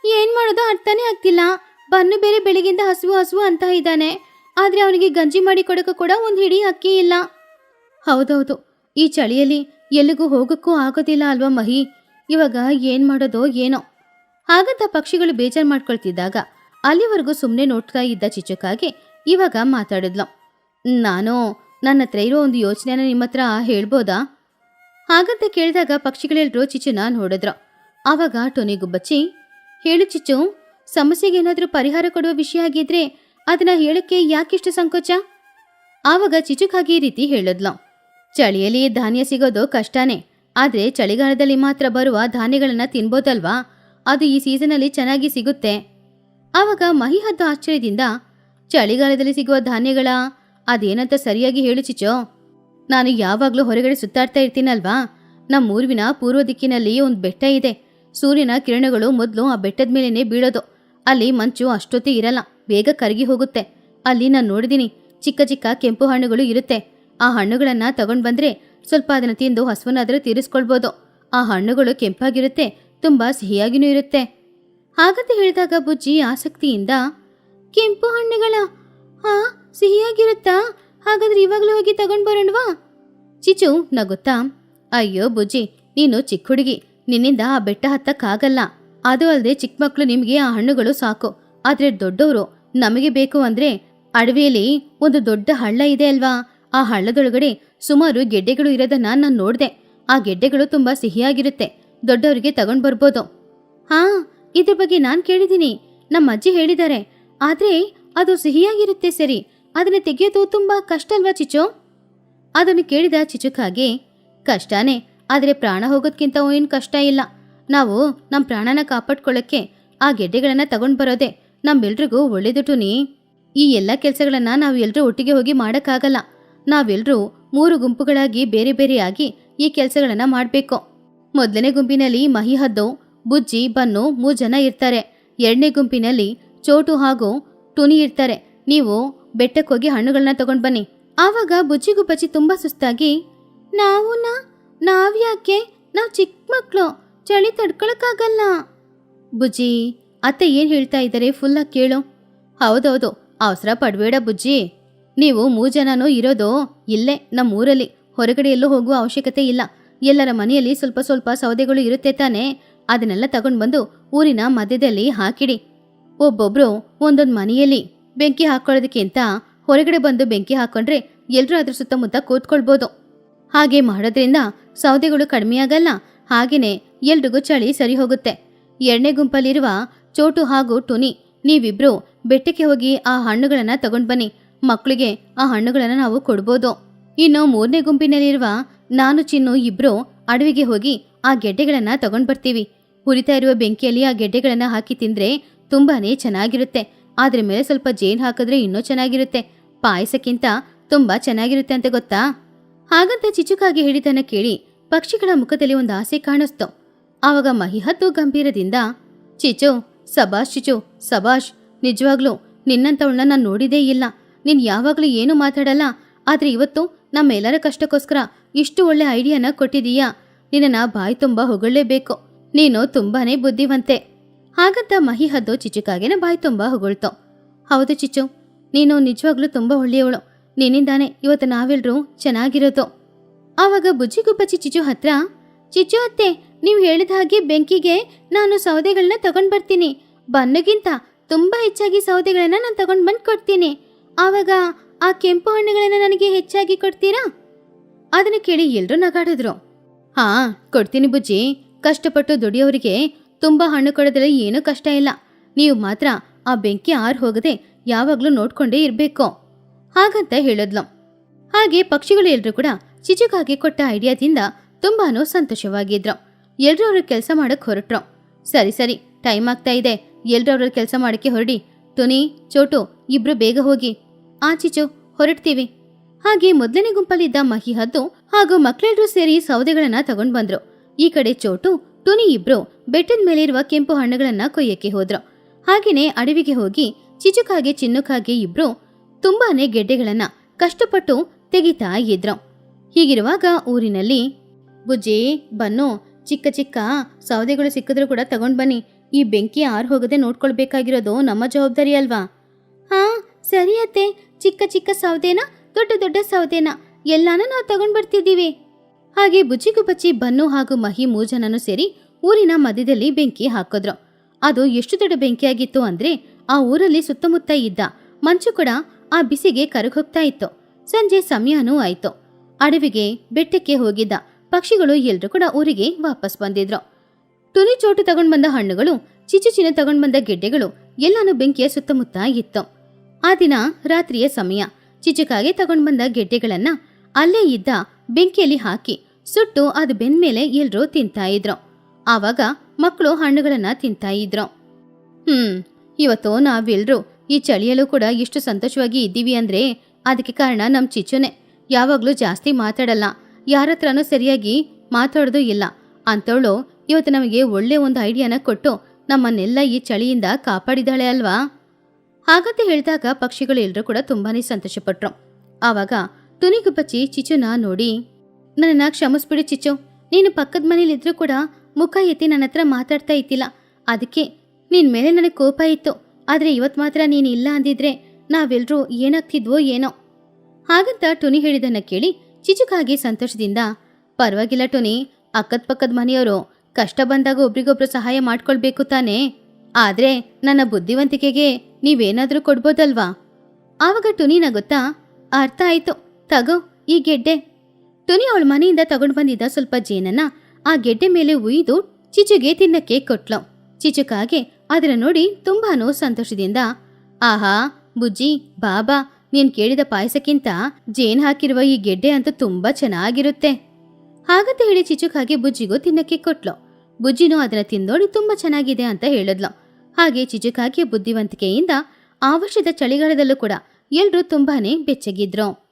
ಏನ್ ಮಾಡೋದು? ಅರ್ಥನೇ ಆಗ್ತಿಲ್ಲ. ಬನ್ನು ಬೇರೆ ಬೆಳಗಿಂದ ಹಸುವು ಹಸುವು ಅಂತ ಇದ್ದಾನೆ. ಆದರೆ ಅವನಿಗೆ ಗಂಜಿ ಮಾಡಿ ಕೊಡೋಕೆ ಕೂಡ ಒಂದು ಹಿಡಿ ಅಕ್ಕಿ ಇಲ್ಲ. ಹೌದೌದು. ಈ ಚಳಿಯಲ್ಲಿ ಎಲ್ಲಿಗೂ ಹೋಗೋಕ್ಕೂ ಆಗೋದಿಲ್ಲ ಅಲ್ವಾ ಮಹಿ? ಇವಾಗ ಏನು ಮಾಡೋದೋ ಏನೋ. ಹಾಗಂತ ಪಕ್ಷಿಗಳು ಬೇಜಾರು ಮಾಡ್ಕೊಳ್ತಿದ್ದಾಗ ಅಲ್ಲಿವರೆಗೂ ಸುಮ್ಮನೆ ನೋಡ್ತಾ ಇದ್ದ ಚಿಚುಕಾಗೆ ಇವಾಗ ಮಾತಾಡಿದ್ಲು. ನಾನು, ನನ್ನ ಹತ್ರ ಇರೋ ಒಂದು ಯೋಚನೆನ ನಿಮ್ಮ ಹತ್ರ ಹೇಳ್ಬೋದಾ? ಹಾಗಂತ ಕೇಳಿದಾಗ ಪಕ್ಷಿಗಳೆಲ್ಲರೂ ಚಿಚುನ ನೋಡಿದ್ರು. ಆವಾಗ ಟೊನಿಗುಬ್ಬಚ್ಚಿ, ಹೇಳು ಚಿಚ್ಚು ಸಮಸ್ಯೆಗೆ ಏನಾದರೂ ಪರಿಹಾರ ಕೊಡುವ ವಿಷಯ ಆಗಿದ್ರೆ ಅದನ್ನ ಹೇಳಕ್ಕೆ ಯಾಕಿಷ್ಟು ಸಂಕೋಚ? ಆವಾಗ ಚಿಚುಕಾಗಿ ಈ ರೀತಿ ಹೇಳಿದ್ಲು. ಚಳಿಯಲ್ಲಿ ಧಾನ್ಯ ಸಿಗೋದು ಕಷ್ಟನೇ. ಆದ್ರೆ ಚಳಿಗಾಲದಲ್ಲಿ ಮಾತ್ರ ಬರುವ ಧಾನ್ಯಗಳನ್ನ ತಿನ್ಬೋದಲ್ವಾ? ಅದು ಈ ಸೀಸನಲ್ಲಿ ಚೆನ್ನಾಗಿ ಸಿಗುತ್ತೆ. ಆವಾಗ ಮಹಿಹದ್ದು ಆಶ್ಚರ್ಯದಿಂದ, ಚಳಿಗಾಲದಲ್ಲಿ ಸಿಗುವ ಧಾನ್ಯಗಳ? ಅದೇನಂತ ಸರಿಯಾಗಿ ಹೇಳು ಚಿಚೋ ನಾನು ಯಾವಾಗಲೂ ಹೊರಗಡೆ ಸುತ್ತಾಡ್ತಾ ಇರ್ತೀನಲ್ವಾ? ನಮ್ಮೂರಿನ ಪೂರ್ವ ದಿಕ್ಕಿನಲ್ಲಿ ಒಂದು ಬೆಟ್ಟ ಇದೆ. ಸೂರ್ಯನ ಕಿರಣಗಳು ಮೊದಲು ಆ ಬೆಟ್ಟದ ಮೇಲೇನೆ ಬೀಳೋದು. ಅಲ್ಲಿ ಮಂಚು ಅಷ್ಟೊತ್ತಿ ಇರಲ್ಲ. ಬೇಗ ಕರಗಿ ಹೋಗುತ್ತೆ. ಅಲ್ಲಿ ನಾನು ನೋಡಿದೀನಿ. ಚಿಕ್ಕ ಚಿಕ್ಕ ಕೆಂಪು ಹಣ್ಣುಗಳು ಇರುತ್ತೆ. ಆ ಹಣ್ಣುಗಳನ್ನ ತಗೊಂಡ್ ಬಂದ್ರೆ ಸ್ವಲ್ಪ ಅದನ್ನ ತಿಂದು ಹಸುವನ್ನಾದ್ರೂ ತೀರಿಸ್ಕೊಳ್ಬೋದು. ಆ ಹಣ್ಣುಗಳು ಕೆಂಪಾಗಿರುತ್ತೆ, ತುಂಬಾ ಸಿಹಿಯಾಗಿನೂ ಇರುತ್ತೆ. ಹಾಗಂತ ಹೇಳಿದಾಗ ಬುಜ್ಜಿ ಆಸಕ್ತಿಯಿಂದ, ಕೆಂಪು ಹಣ್ಣುಗಳ ಹಾ ಸಿಹಿಯಾಗಿರುತ್ತಾ? ಹಾಗಾದ್ರೆ ಇವಾಗಲೂ ಹೋಗಿ ತಗೊಂಡ್ ಬರೋಣವಾ? ಚಿಚು, ನಗುತ್ತಾ, ಅಯ್ಯೋ ಬುಜ್ಜಿ, ನೀನು ಚಿಕ್ಕ ಹುಡುಗಿ. ನಿನ್ನಿಂದ ಆ ಬೆಟ್ಟ ಹತ್ತಕ್ಕಾಗಲ್ಲ. ಅದು ಅಲ್ಲದೆ ಚಿಕ್ಕ ಮಕ್ಕಳು ನಿಮಗೆ ಆ ಹಣ್ಣುಗಳು ಸಾಕು. ಆದ್ರೆ ದೊಡ್ಡವರು ನಮಗೆ ಬೇಕು ಅಂದ್ರೆ ಅಡವಿಯಲ್ಲಿ ಒಂದು ದೊಡ್ಡ ಹಳ್ಳ ಇದೆ ಅಲ್ವಾ? ಆ ಹಳ್ಳದೊಳಗಡೆ ಸುಮಾರು ಗೆಡ್ಡೆಗಳು ಇರೋದನ್ನ ನಾನು ನೋಡ್ದೆ. ಆ ಗೆಡ್ಡೆಗಳು ತುಂಬ ಸಿಹಿಯಾಗಿರುತ್ತೆ. ದೊಡ್ಡವರಿಗೆ ತಗೊಂಡು ಬರ್ಬೋದು. ಹಾ, ಇದ್ರ ಬಗ್ಗೆ ನಾನು ಕೇಳಿದ್ದೀನಿ. ನಮ್ಮ ಅಜ್ಜಿ ಹೇಳಿದ್ದಾರೆ. ಆದ್ರೆ ಅದು ಸಿಹಿಯಾಗಿರುತ್ತೆ ಸರಿ. ಅದನ್ನು ತೆಗೆಯೋದು ತುಂಬಾ ಕಷ್ಟ ಅಲ್ವಾ ಚಿಚು ಅದನ್ನು ಕೇಳಿದ ಚಿಚುಕಾಗೆ ಕಷ್ಟನೇ, ಆದ್ರೆ ಪ್ರಾಣ ಹೋಗೋದ್ಕಿಂತ ಏನು ಕಷ್ಟ ಇಲ್ಲ. ನಾವು ನಮ್ಮ ಪ್ರಾಣನ ಕಾಪಾಡ್ಕೊಳ್ಳೋಕ್ಕೆ ಆ ಗೆಡ್ಡೆಗಳನ್ನ ತಗೊಂಡ್ ಬರೋದೆ ನಮ್ಮೆಲ್ರಿಗೂ ಒಳ್ಳೇದು ನೀ. ಈ ಎಲ್ಲ ಕೆಲಸಗಳನ್ನ ನಾವು ಎಲ್ರೂ ಒಟ್ಟಿಗೆ ಹೋಗಿ ಮಾಡೋಕ್ಕಾಗಲ್ಲ. ನಾವೆಲ್ಲರೂ ಮೂರು ಗುಂಪುಗಳಾಗಿ ಬೇರೆ ಬೇರೆಯಾಗಿ ಈ ಕೆಲಸಗಳನ್ನ ಮಾಡಬೇಕು. ಮೊದಲನೇ ಗುಂಪಿನಲ್ಲಿ ಮಹಿ ಹದ್ದು ಬುಜ್ಜಿ, ಬನ್ನು ಮೂರು ಜನ ಇರ್ತಾರೆ. ಎರಡನೇ ಗುಂಪಿನಲ್ಲಿ ಚೋಟು ಹಾಗೂ ಟುನಿ ಇರ್ತಾರೆ. ನೀವು ಬೆಟ್ಟಕ್ಕೆ ಹೋಗಿ ಹಣ್ಣುಗಳನ್ನ ತಗೊಂಡ್ ಬನ್ನಿ. ಆವಾಗ ಬುಜ್ಜಿಗೂ ಬಚ್ಚಿ ತುಂಬಾ ಸುಸ್ತಾಗಿ ನಾವು ನಾವ್ಯಾಕೆ? ನಾವು ಚಿಕ್ಕ ಮಕ್ಕಳು ಚಳಿ ತಡ್ಕೊಳಕ್ಕಾಗಲ್ಲ. ಬುಜ್ಜಿ, ಅತ್ತೆ ಏನ್ ಹೇಳ್ತಾ ಇದ್ದಾರೆ ಫುಲ್ಲಾಗಿ ಕೇಳು. ಹೌದೌದು, ಅವಸರ ಪಡ್ಬೇಡ ಬುಜ್ಜಿ. ನೀವು ಮೂರು ಜನನೂ ಇರೋದು ಇಲ್ಲೇ ನಮ್ಮ ಊರಲ್ಲಿ. ಹೊರಗಡೆ ಎಲ್ಲೂ ಹೋಗುವ ಅವಶ್ಯಕತೆ ಇಲ್ಲ. ಎಲ್ಲರ ಮನೆಯಲ್ಲಿ ಸ್ವಲ್ಪ ಸ್ವಲ್ಪ ಸೌದೆಗಳು ಇರುತ್ತೆ ತಾನೆ. ಅದನ್ನೆಲ್ಲ ತಗೊಂಡು ಬಂದು ಊರಿನ ಮಧ್ಯದಲ್ಲಿ ಹಾಕಿಡಿ. ಒಬ್ಬೊಬ್ರು ಒಂದೊಂದು ಮನೆಯಲ್ಲಿ ಬೆಂಕಿ ಹಾಕೊಳ್ಳೋದಕ್ಕಿಂತ ಹೊರಗಡೆ ಬಂದು ಬೆಂಕಿ ಹಾಕೊಂಡ್ರೆ ಎಲ್ರೂ ಅದ್ರ ಸುತ್ತಮುತ್ತ ಕೂತ್ಕೊಳ್ಬೋದು. ಹಾಗೆ ಮಾಡೋದ್ರಿಂದ ಸೌದೆಗಳು ಕಡಿಮೆಯಾಗಲ್ಲ ಹಾಗೇನೆ ಎಲ್ರಿಗೂ ಚಳಿ ಸರಿ ಹೋಗುತ್ತೆ ಎರಡನೇ ಗುಂಪಲ್ಲಿರುವ ಚೋಟು ಹಾಗೂ ಟುನಿ, ನೀವಿಬ್ರು ಬೆಟ್ಟಕ್ಕೆ ಹೋಗಿ ಆ ಹಣ್ಣುಗಳನ್ನ ತಗೊಂಡು ಬನ್ನಿ. ಮಕ್ಕಳಿಗೆ ಆ ಹಣ್ಣುಗಳನ್ನ ನಾವು ಕೊಡ್ಬೋದು. ಇನ್ನು ಮೂರನೇ ಗುಂಪಿನಲ್ಲಿರುವ ನಾನು ಚಿನ್ನು ಇಬ್ರು ಅಡವಿಗೆ ಹೋಗಿ ಆ ಗೆಡ್ಡೆಗಳನ್ನ ತಗೊಂಡು ಬರ್ತೀವಿ. ಉರಿತಾ ಇರುವ ಬೆಂಕಿಯಲ್ಲಿ ಆ ಗೆಡ್ಡೆಗಳನ್ನು ಹಾಕಿ ತಿಂದ್ರೆ ತುಂಬಾನೇ ಚೆನ್ನಾಗಿರುತ್ತೆ. ಅದ್ರ ಮೇಲೆ ಸ್ವಲ್ಪ ಜೇನ್ ಹಾಕಿದ್ರೆ ಇನ್ನೂ ಚೆನ್ನಾಗಿರುತ್ತೆ. ಪಾಯಸಕ್ಕಿಂತ ತುಂಬಾ ಚೆನ್ನಾಗಿರುತ್ತೆ ಅಂತ ಗೊತ್ತಾ? ಹಾಗಂತ ಚಿಚುಕಾಗಿ ಹೇಳಿದ್ದನ್ನು ಕೇಳಿ ಪಕ್ಷಿಗಳ ಮುಖದಲ್ಲಿ ಒಂದು ಆಸೆ ಕಾಣಿಸ್ತು. ಆವಾಗ ಮಹಿಹತ್ತು ಗಂಭೀರದಿಂದ, ಚಿಚು, ಸಬಾಷ್ ಚಿಚು, ಸಬಾಷ್, ನಿಜವಾಗ್ಲೂ ನಿನ್ನಂಥವಳನ್ನ ನಾನು ನೋಡಿದೇ ಇಲ್ಲ. ನೀನು ಯಾವಾಗಲೂ ಏನು ಮಾತಾಡಲ್ಲ, ಆದ್ರೆ ಇವತ್ತು ನಮ್ಮೆಲ್ಲರ ಕಷ್ಟಕ್ಕೋಸ್ಕರ ಇಷ್ಟು ಒಳ್ಳೆ ಐಡಿಯಾನ ಕೊಟ್ಟಿದೀಯಾ. ನಿನ್ನ ಬಾಯಿ ತುಂಬ ಹೊಗಳಲೇಬೇಕು. ನೀನು ತುಂಬಾನೇ ಬುದ್ಧಿವಂತೆ. ಹಾಗಂತ ಮಹಿಹದ್ದು ಚಿಚುಕಾಗೇನೆ ಬಾಯಿ ತುಂಬ ಹೊಗಳ್ತು. ಹೌದು ಚಿಚು, ನೀನು ನಿಜವಾಗ್ಲೂ ತುಂಬಾ ಒಳ್ಳೆಯವಳು. ನಿನ್ನಿಂದಾನೆ ಇವತ್ತು ನಾವೆಲ್ಲರೂ ಚೆನ್ನಾಗಿರೋದು. ಆವಾಗ ಬುಜ್ಜಿಗುಬ್ಬಚ್ಚಿ ಚಿಚು ಹತ್ರ, ಚಿಚು ಅತ್ತೆ, ನೀವು ಹೇಳಿದ ಹಾಗೆ ಬೆಂಕಿಗೆ ನಾನು ಸೌದೆಗಳನ್ನ ತಗೊಂಡ್ ಬರ್ತೀನಿ. ಬನ್ನಗಿಂತ ತುಂಬಾ ಹೆಚ್ಚಾಗಿ ಸೌದೆಗಳನ್ನ ನಾನು ತಗೊಂಡ್ ಬಂದು ಕೊಡ್ತೀನಿ. ಆವಾಗ ಆ ಕೆಂಪು ಹಣ್ಣುಗಳನ್ನ ನನಗೆ ಹೆಚ್ಚಾಗಿ ಕೊಡ್ತೀರಾ? ಅದನ್ನ ಕೇಳಿ ಎಲ್ಲರೂ ನಗಾಡಿದ್ರು. ಹಾ, ಕೊಡ್ತೀನಿ ಬುಜ್ಜಿ. ಕಷ್ಟಪಟ್ಟು ದುಡಿಯೋರಿಗೆ ತುಂಬಾ ಹಣ್ಣು ಕೊಡೋದ್ರಲ್ಲಿ ಏನೂ ಕಷ್ಟ ಇಲ್ಲ. ನೀವು ಮಾತ್ರ ಆ ಬೆಂಕಿ ಆರ್ ಹೋಗದೆ ಯಾವಾಗ್ಲೂ ನೋಡ್ಕೊಂಡೇ ಇರ್ಬೇಕು. ಹಾಗಂತ ಹೇಳಿದ್ಲು. ಹಾಗೆ ಪಕ್ಷಿಗಳು ಎಲ್ಲರೂ ಕೂಡ ಚಿಚುಕಾಗೆ ಕೊಟ್ಟ ಐಡಿಯಾದಿಂದ ತುಂಬಾನೂ ಸಂತೋಷವಾಗಿದ್ರು. ಎಲ್ಲರೂ ಕೆಲಸ ಮಾಡಕ್ ಹೊರಟ್ರು. ಸರಿ ಸರಿ, ಟೈಮ್ ಆಗ್ತಾ ಇದೆ. ಅವ್ರ ಕೆಲಸ ಮಾಡಕ್ಕೆ ಹೊರಡಿ. ತುನಿ, ಚೋಟು, ಇಬ್ರು ಬೇಗ ಹೋಗಿ. ಆ, ಚಿಚು, ಹೊರಡ್ತೀವಿ. ಹಾಗೆ ಮೊದಲನೇ ಗುಂಪಲ್ಲಿದ್ದ ಮಹಿ ಹದ್ದು ಹಾಗೂ ಮಕ್ಕಳೆಲ್ಲರೂ ಸೇರಿ ಸೌದೆಗಳನ್ನ ತಗೊಂಡ್ ಬಂದ್ರು. ಈ ಕಡೆ ಚೋಟು ಟುನಿ ಇಬ್ರು ಬೆಟ್ಟದ ಮೇಲಿರುವ ಕೆಂಪು ಹಣ್ಣುಗಳನ್ನ ಕೊಯ್ಯಕ್ಕೆ ಹೋದ್ರು. ಹಾಗೇನೆ ಅಡವಿಗೆ ಹೋಗಿ ಚಿಚುಕಾಗೆ, ಚಿನ್ನುಕಾಗೆ ಇಬ್ರು ತುಂಬಾನೇ ಗೆಡ್ಡೆಗಳನ್ನ ಕಷ್ಟಪಟ್ಟು ತೆಗಿತಾ ಇದ್ರು. ಹೀಗಿರುವಾಗ ಊರಿನಲ್ಲಿ ಬುಜ್ಜಿ ಬನ್ನು, ಚಿಕ್ಕ ಚಿಕ್ಕ ಸೌದೆಗಳು ಸಿಕ್ಕಿದ್ರು ಕೂಡ ತಗೊಂಡ್ ಬನ್ನಿ. ಈ ಬೆಂಕಿ ಆರ್ ಹೋಗದೆ ನೋಡ್ಕೊಳ್ಬೇಕಾಗಿರೋದು ನಮ್ಮ ಜವಾಬ್ದಾರಿ ಅಲ್ವಾ? ಹಾ, ಸರಿ ಅತ್ತೆ. ಚಿಕ್ಕ ಚಿಕ್ಕ ಸೌದೆನ? ದೊಡ್ಡ ದೊಡ್ಡ ಸೌದೆನ? ಎಲ್ಲಾನು ನಾವು ತಗೊಂಡ್ ಬರ್ತಿದ್ದೀವಿ. ಹಾಗೆ ಬುಜ್ಜಿಗು ಬಚ್ಚಿ ಬನ್ನು ಹಾಗೂ ಮಹಿ ಮೂಜನನ್ನು ಸೇರಿ ಊರಿನ ಮಧ್ಯದಲ್ಲಿ ಬೆಂಕಿ ಹಾಕಿದ್ರು. ಅದು ಎಷ್ಟು ದೊಡ್ಡ ಬೆಂಕಿಯಾಗಿತ್ತು ಅಂದ್ರೆ ಆ ಊರಲ್ಲಿ ಸುತ್ತಮುತ್ತ ಇದ್ದ ಮಂಚು ಕೂಡ ಆ ಬಿಸಿಗೆ ಕರಗೋಗ್ತಾ ಇತ್ತು. ಸಂಜೆ ಸಮಯನೂ ಆಯ್ತು. ಅಡವಿಗೆ ಬೆಟ್ಟಕ್ಕೆ ಹೋಗಿದ್ದ ಪಕ್ಷಿಗಳು ಎಲ್ಲರೂ ಕೂಡ ಊರಿಗೆ ವಾಪಸ್ ಬಂದಿದ್ರು. ತುನಿ ಚೋಟು ತಗೊಂಡ್ ಬಂದ ಹಣ್ಣುಗಳು ಚಿಚುಚಿನ ತಗೊಂಡ್ ಬಂದ ಗೆಡ್ಡೆಗಳು ಎಲ್ಲಾನು ಬೆಂಕಿಯ ಸುತ್ತಮುತ್ತ ಇತ್ತು. ಆ ದಿನ ರಾತ್ರಿಯ ಸಮಯ. ಚಿಚುಕಾಗೆ ತಗೊಂಡ್ ಬಂದ ಗೆಡ್ಡೆಗಳನ್ನ ಅಲ್ಲೇ ಇದ್ದ ಬೆಂಕಿಯಲ್ಲಿ ಹಾಕಿ ಸುಟ್ಟು ಅದು ಬೆಂದ್ಮೇಲೆ ಎಲ್ರೂ ತಿಂತಾ ಇದ್ರು. ಆವಾಗ ಮಕ್ಕಳು ಹಣ್ಣುಗಳನ್ನ ತಿಂತಾ ಇದ್ರು. ಹ್ಮ್, ಇವತ್ತು ನಾವೆಲ್ರೂ ಈ ಚಳಿಯಲ್ಲೂ ಕೂಡ ಎಷ್ಟು ಸಂತೋಷವಾಗಿ ಇದ್ದೀವಿ ಅಂದ್ರೆ ಅದಕ್ಕೆ ಕಾರಣ ನಮ್ ಚಿಚ್ಚುನೆ. ಯಾವಾಗ್ಲೂ ಜಾಸ್ತಿ ಮಾತಾಡಲ್ಲ. ಯಾರ ಹತ್ರನೂ ಸರಿಯಾಗಿ ಮಾತಾಡೋದು ಇಲ್ಲ. ಅಂತವಳು ಇವತ್ತು ನಮಗೆ ಒಳ್ಳೆ ಒಂದು ಐಡಿಯಾನ ಕೊಟ್ಟು ನಮ್ಮನ್ನೆಲ್ಲ ಈ ಚಳಿಯಿಂದ ಕಾಪಾಡಿದಾಳೆ ಅಲ್ವಾ? ಹಾಗಂತ ಹೇಳಿದಾಗ ಪಕ್ಷಿಗಳು ಎಲ್ಲರೂ ಕೂಡ ತುಂಬಾನೇ ಸಂತೋಷಪಟ್ರು. ಆವಾಗ ತುನಿಗುಬ್ಬಚ್ಚಿ ಚಿಚುನ ನೋಡಿ, ನನ್ನನ್ನ ಕ್ಷಮಿಸ್ಬಿಡು ಚಿಚು ನೀನು ಪಕ್ಕದ ಮನೇಲಿದ್ರೂ ಕೂಡ ಮುಖ ಎತ್ತಿ ನನ್ನ ಹತ್ರ ಮಾತಾಡ್ತಾ ಇದ್ದಿಲ್ಲ. ಅದಕ್ಕೆ ನಿನ್ ಮೇಲೆ ನನಗೆ ಕೋಪ ಇತ್ತು. ಆದ್ರೆ ಇವತ್ ಮಾತ್ರ ನೀನು ಇಲ್ಲ ಅಂದಿದ್ರೆ ನಾವೆಲ್ಲರೂ ಏನಾಗ್ತಿದ್ವೋ ಏನೋ. ಹಾಗಂತ ಟುನಿ ಹೇಳಿದನ್ನ ಕೇಳಿ ಚಿಚುಕಾಗಿ ಸಂತೋಷದಿಂದ, ಪರವಾಗಿಲ್ಲ ಟುನಿ ಅಕ್ಕದ ಪಕ್ಕದ ಮನೆಯವರು ಕಷ್ಟ ಬಂದಾಗ ಒಬ್ರಿಗೊಬ್ರು ಸಹಾಯ ಮಾಡ್ಕೊಳ್ಬೇಕು ತಾನೇ. ಆದ್ರೆ ನನ್ನ ಬುದ್ಧಿವಂತಿಕೆಗೆ ನೀವೇನಾದ್ರೂ ಕೊಡ್ಬೋದಲ್ವಾ? ಆವಾಗ ಟುನಿ ನಗುತ್ತಾ ಅರ್ಥ ಆಯ್ತು, ತಗೋ ಈ ಗೆಡ್ಡೆ. ಟುನಿ ಅವಳ ಮನೆಯಿಂದ ತಗೊಂಡು ಬಂದಿದ್ದ ಸ್ವಲ್ಪ ಜೇನನ್ನ ಆ ಗೆಡ್ಡೆ ಮೇಲೆ ಉಯ್ದು ಚಿಚುಗೆ ತಿನ್ನಕ್ಕೆ ಕೊಟ್ಲು. ಚಿಚುಕಾಗೆ ಅದರ ನೋಡಿ ತುಂಬಾನೂ ಸಂತೋಷದಿಂದ, ಆಹಾ, ಬುಜ್ಜಿ, ಬಾಬಾ ನೀನ್ ಕೇಳಿದ ಪಾಯಸಕ್ಕಿಂತ ಜೇನ್ ಹಾಕಿರುವ ಈ ಗೆಡ್ಡೆ ಅಂತೂ ತುಂಬಾ ಚೆನ್ನಾಗಿರುತ್ತೆ. ಹಾಗಂತ ಹೇಳಿ ಚಿಚುಕಾಗೆ ಬುಜ್ಜಿಗೂ ತಿನ್ನಕ್ಕೆ ಕೊಟ್ಲು. ಬುಜ್ಜಿನೂ ಅದನ್ನ ತಿಂದೋಡಿ ತುಂಬಾ ಚೆನ್ನಾಗಿದೆ ಅಂತ ಹೇಳಿದ್ಲು. ಹಾಗೆ ಚಿಚುಕಾಗೆ ಬುದ್ಧಿವಂತಿಕೆಯಿಂದ ಆ ವರ್ಷದ ಚಳಿಗಾಲದಲ್ಲೂ ಕೂಡ ಎಲ್ರೂ ತುಂಬಾನೇ ಬೆಚ್ಚಗಿದ್ರು.